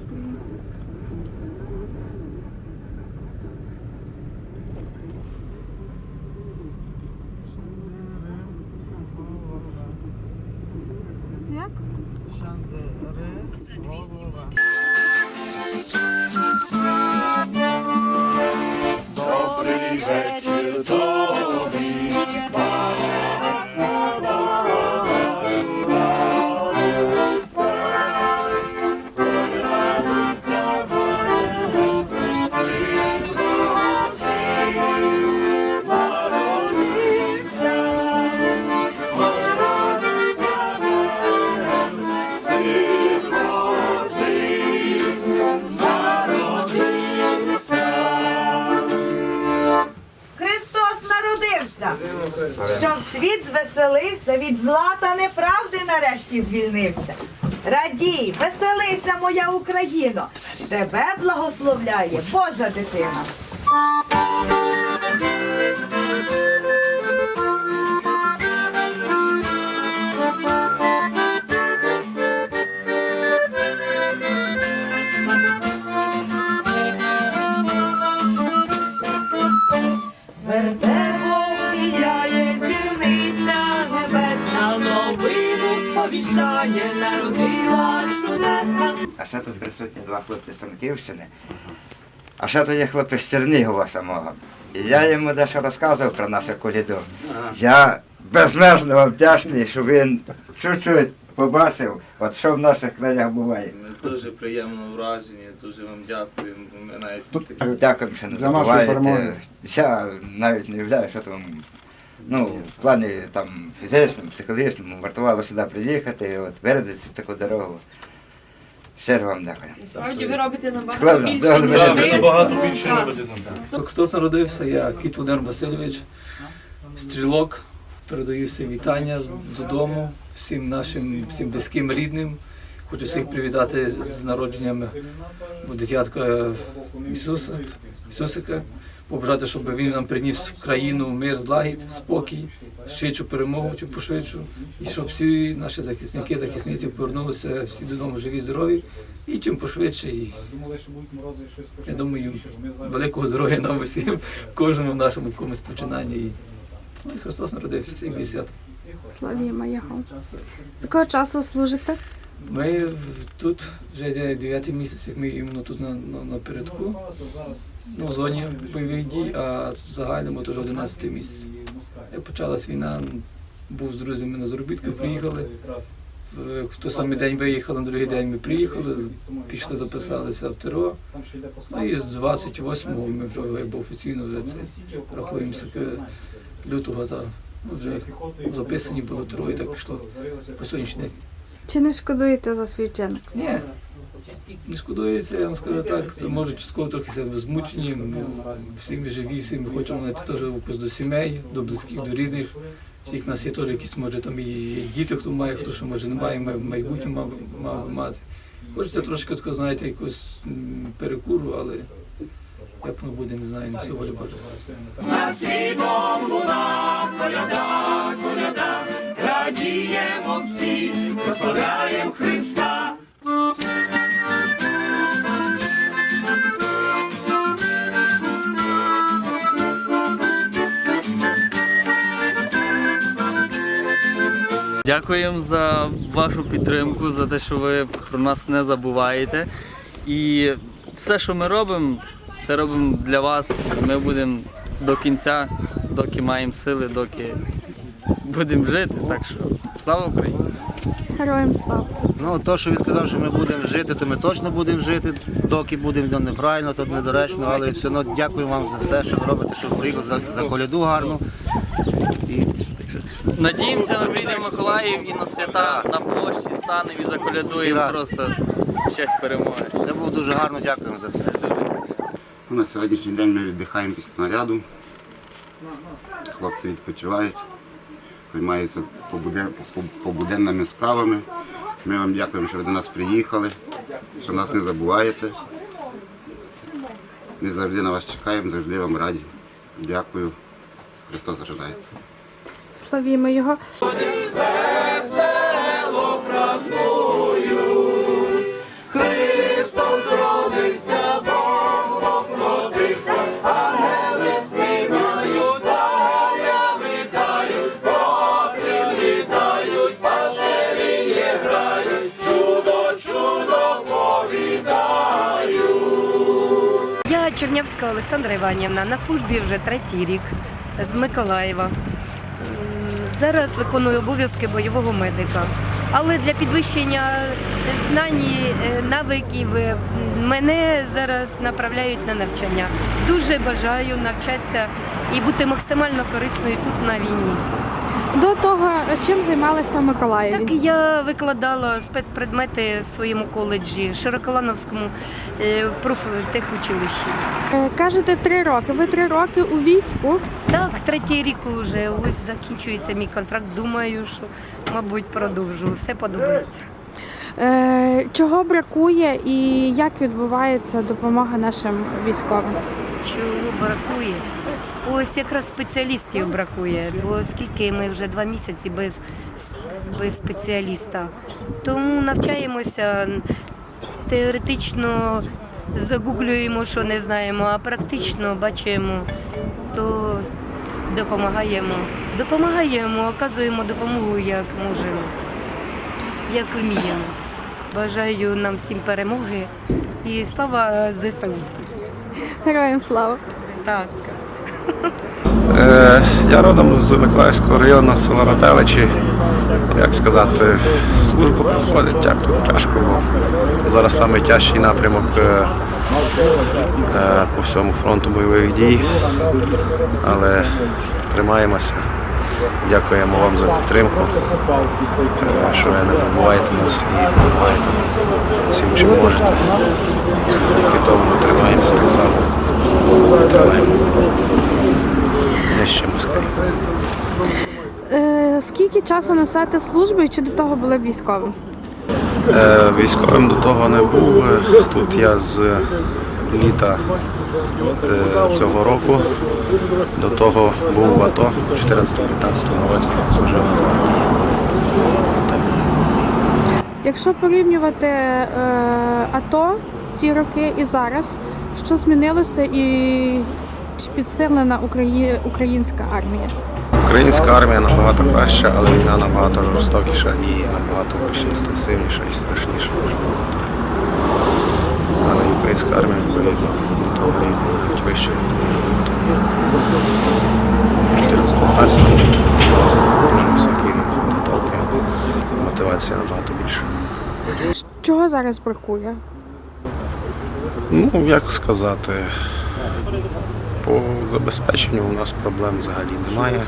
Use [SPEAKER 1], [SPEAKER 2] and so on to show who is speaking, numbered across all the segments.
[SPEAKER 1] це шукала, яка це яка обстріляна. Як?
[SPEAKER 2] Щоб світ звеселився, від зла та неправди нарешті звільнився. Радій, веселися, моя Україно, тебе благословляє Божа дитина. Новину сповіщає, народила чудесна.
[SPEAKER 3] А ще тут присутні два хлопці з Франківщини. А ще тут є хлопець з Чернігова самого. І я йому дещо розказував про нашу коліду. Я безмежно вам вдячний, що він чуть-чуть побачив, от що в наших краях буває.
[SPEAKER 4] Ми дуже приємно вражені, дуже вам дякуємо. Ми навіть
[SPEAKER 3] Дякую, що не
[SPEAKER 5] За нашу перемогу.
[SPEAKER 3] забуваєте. Я навіть не уявляю, що там. Ну, в плані там фізичному, психологічному вартувало сюди приїхати, от вирядити в таку дорогу. Щиро вам дякую.
[SPEAKER 1] Справді ви робите набагато
[SPEAKER 3] Складно,
[SPEAKER 1] більше, ніж
[SPEAKER 3] більше.
[SPEAKER 4] набагато більше робити.
[SPEAKER 6] Хтось народився, я Кіт Володимир Васильович, стрілок. Передаю всім вітання з- додому, всім нашим, всім близьким рідним. Хочу всіх привітати з народженням дитятка Ісуса, Ісусика. Побажати, щоб він нам приніс в країну мир, злагід, спокій, швидшу перемогу чи пошвидшу. І щоб всі наші захисники, захисниці повернулися всі додому живі, здорові і чим пошвидше. І я думаю, великого здоров'я нам усім, кожному нашому комусь починанні. Ну, і Христос народився всіх десят.
[SPEAKER 1] Славімо Його. З якого часу служите?
[SPEAKER 6] Ми тут вже йде дев'ятий місяць, як ми іменно тут на, на, напередку, ну, в зоні бойових дій, а в загальному теж 11 місяць. Як почалась війна, був з друзями на заробітки, приїхали. В той самий день виїхали, на другий день ми приїхали, пішли, записалися в ТРО. Ну і з 28-го ми вже якби офіційно вже це рахуємося лютого та ну, вже записані було ТРО і так пішло по сьогоднішній день.
[SPEAKER 1] Чи не шкодуєте за свій вчинок?
[SPEAKER 6] Ні. Не шкодується, я вам скажу так, то може частково трохи себе змучені, всі ми живі, всі ми хочемо знайти теж якось до сімей, до близьких, до рідних. Всіх нас є теж якісь, може, там і діти, хто має, хто що може не має, має в майбутньому мав, мав мати. Хочеться трошки, тако, знаєте, якусь перекуру, але як воно буде, не знаю, не все воля
[SPEAKER 7] Радіємо всі, прославляємо Христа.
[SPEAKER 8] Дякуємо за вашу підтримку, за те, що ви про нас не забуваєте. І все, що ми робимо, це робимо для вас. Ми будемо до кінця, доки маємо сили, доки будемо жити. Так що слава Україні!
[SPEAKER 1] Героям слава!
[SPEAKER 5] Ну, то, що він сказав, що ми будемо жити, то ми точно будемо жити. Доки будемо, неправильно, то недоречно, але все одно дякую вам за все, що ви робите, що приїхали за, за коляду гарну. І
[SPEAKER 8] Надіємося, ми прийдемо в Миколаїв і на свята на площі станемо і заколядуємо просто в честь перемоги.
[SPEAKER 5] все було дуже гарно, дякуємо за все.
[SPEAKER 9] Ну, На сьогоднішній день ми віддихаємо після наряду. Хлопці відпочивають, по- побуденними справами. Ми вам дякуємо, що ви до нас приїхали, що нас не забуваєте. Ми завжди на вас чекаємо, завжди вам раді. Дякую. Христос рождається.
[SPEAKER 1] Славімо Його!
[SPEAKER 10] Чернявська Олександра Іванівна на службі вже третій рік з Миколаєва. Зараз виконую обов'язки бойового медика. Але для підвищення знань, е, навиків е, мене зараз направляють на навчання. Дуже бажаю навчатися і бути максимально корисною тут на війні.
[SPEAKER 1] До того, чим займалися в Миколаєві?
[SPEAKER 10] Так я викладала спецпредмети в своєму коледжі, Широколановському е, профтехучилищі.
[SPEAKER 1] Е, Кажете, три роки. Ви три роки у війську.
[SPEAKER 10] Так, третій рік вже ось закінчується мій контракт. Думаю, що мабуть продовжу. Все подобається.
[SPEAKER 1] Е, Чого бракує і як відбувається допомога нашим військовим?
[SPEAKER 10] Чого бракує? Ось якраз спеціалістів бракує, бо оскільки ми вже два місяці без, без спеціаліста. Тому навчаємося теоретично загуглюємо, що не знаємо, а практично бачимо, то допомагаємо. Допомагаємо, оказуємо допомогу як можемо, як вміємо. Бажаю нам всім перемоги і слава ЗСУ.
[SPEAKER 1] Героям слава!
[SPEAKER 10] Так.
[SPEAKER 11] Е, Я родом з Миколаївського району, села Радевичі. Як сказати, служба проходить тяг- тяжко, бо зараз найтяжчий напрямок е, е, по всьому фронту бойових дій. Але тримаємося. Дякуємо вам за підтримку, що ви не забуваєте нас і допомагаєте всім, чим можете. Тільки тому ми тримаємося так само. Тримаємо нижче москалів.
[SPEAKER 1] Е, Скільки часу несете службу і чи до того були військовим?
[SPEAKER 11] Е, Військовим до того не був. Тут я з літа е, цього року. До того був в АТО 14-15 році служив на.
[SPEAKER 1] Якщо порівнювати е, АТО ті роки і зараз, що змінилося і чи підсилена Украї... українська армія?
[SPEAKER 11] Українська армія набагато краща, але війна набагато жорстокіша і набагато більш інтенсивніша і страшніша, ніж була. Але українська армія відповідно до того рівня навіть вище, ніж було тоді. 14 дуже високий рівень підготовки і мотивація набагато більша.
[SPEAKER 1] Чого зараз бракує?
[SPEAKER 11] Ну, як сказати, по забезпеченню у нас проблем взагалі немає.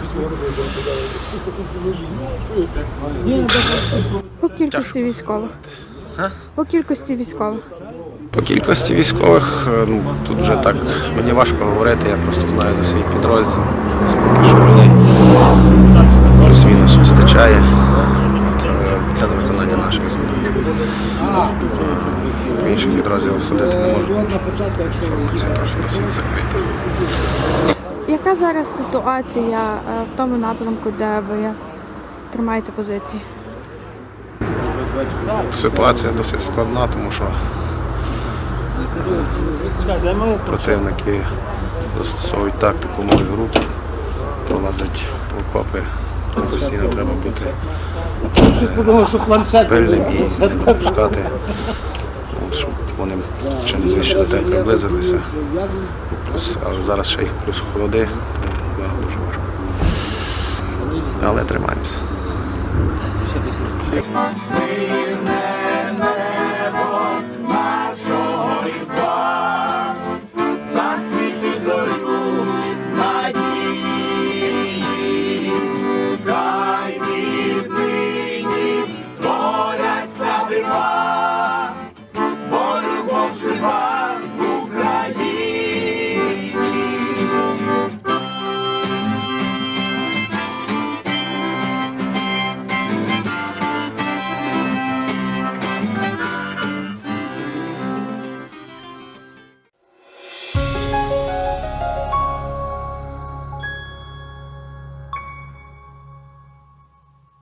[SPEAKER 1] По кількості військових. По кількості військових.
[SPEAKER 11] По кількості військових, е, ну, тут вже так мені важко говорити, я просто знаю за свій підрозділ. Поки що людей плюс-мінус вистачає е, для виконання наших завдань. Е, По інших підрозділах судити не можу, тому що інформація трохи досить закрита.
[SPEAKER 1] Яка зараз ситуація е, в тому напрямку, де ви тримаєте позиції?
[SPEAKER 11] Ситуація досить складна, тому що противники застосовують тактику малих груп, пролазять в окопи, постійно треба бути е, пильним і не щоб вони чим ближче до тебе приблизилися. Плюс, але зараз ще їх плюс холоди, ну, дуже важко. Але тримаємося.